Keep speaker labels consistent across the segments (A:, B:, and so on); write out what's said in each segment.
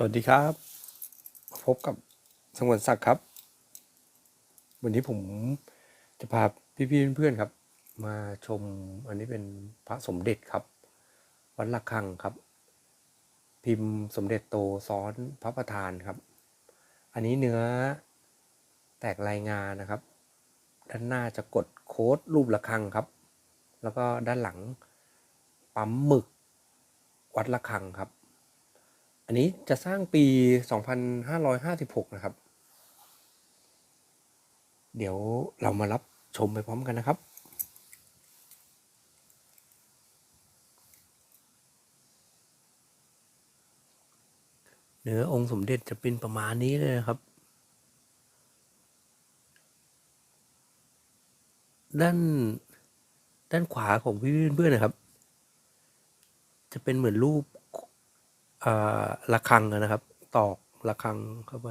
A: สวัสดีครับ พบกับสงวนศักดิ์ครับ วันนี้ผมจะพาพี่ๆเพื่อนๆครับ มาชมอันนี้เป็นพระสมเด็จครับ วัดระฆังครับ พิมพ์สมเด็จโตซ้อนพระประธานครับ อันนี้เนื้อแตกลายงานนะครับ ด้านหน้าจะกดโค้ดรูประฆังครับ แล้วก็ด้านหลังปั๊มหมึกวัดระฆังครับ อันนี้จะสร้างปี 2556 นะครับ เดี๋ยวเรามารับชมไปพร้อมกันนะครับเนื้อองค์สมเด็จจะเป็นประมาณนี้เลยนะครับ ด้าน ด้านขวาของพี่เพื่อนๆนะครับ จะเป็นเหมือนรูป ระฆังนะครับ ตอกระฆังเข้าไป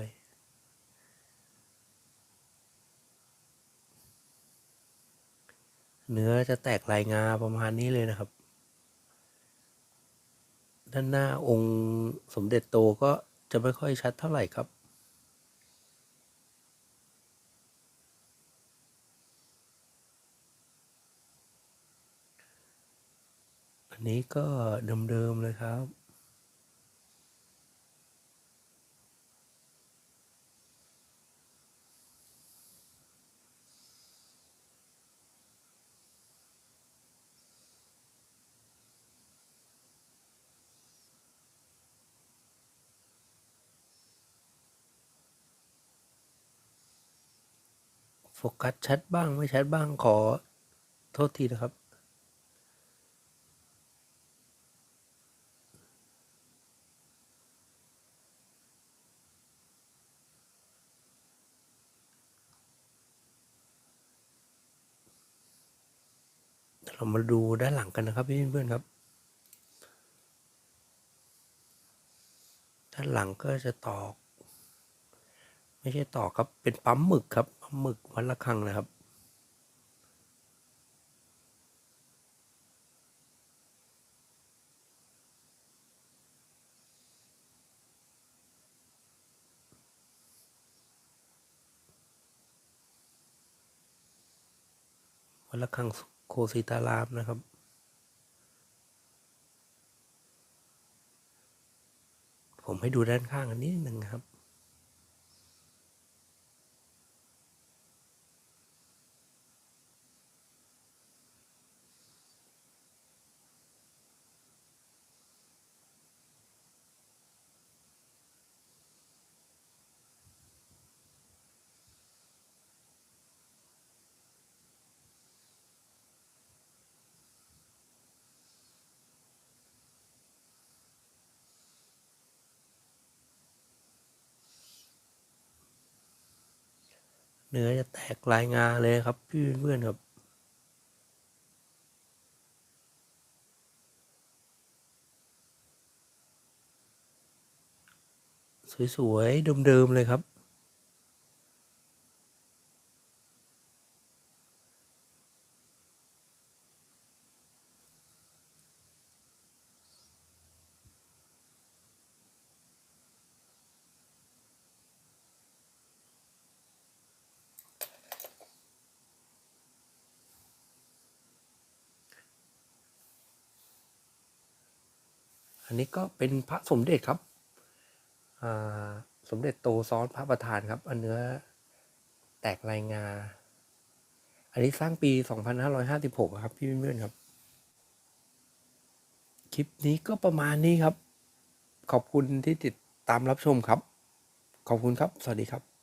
A: เนื้อจะแตกลายงาประมาณนี้เลยนะครับ ด้านหน้าองค์สมเด็จโตก็จะไม่ค่อยชัดเท่าไหร่ครับอันนี้ก็เดิมๆเลยครับ โฟกัสชัดบ้างไม่ชัดบ้างขอโทษทีนะครับ เรามาดูด้านหลังกันนะครับพี่เพื่อนๆครับ ด้านหลังก็จะตอก ไม่ใช่ตอกครับเป็นปั๊มหมึกครับ หมึกวัดระฆังนะครับ วัดระฆังโคสิตารามนะครับผมให้ดูด้านข้างอันนี้หนึ่งครับ เนื้อจะแตกลายงาเลยครับ พี่เพื่อนครับสวยๆเดิมๆเลยครับ อันนี้ก็เป็นพระสมเด็จครับสมเด็จโตซ้อนพระประธานครับ อันเนื้อแตกลายงา อันนี้สร้างปี 2556 ครับ พี่เพื่อนๆครับ คลิปนี้ก็ประมาณนี้ครับ ขอบคุณที่ติดตามรับชมครับ ขอบคุณครับ สวัสดีครับ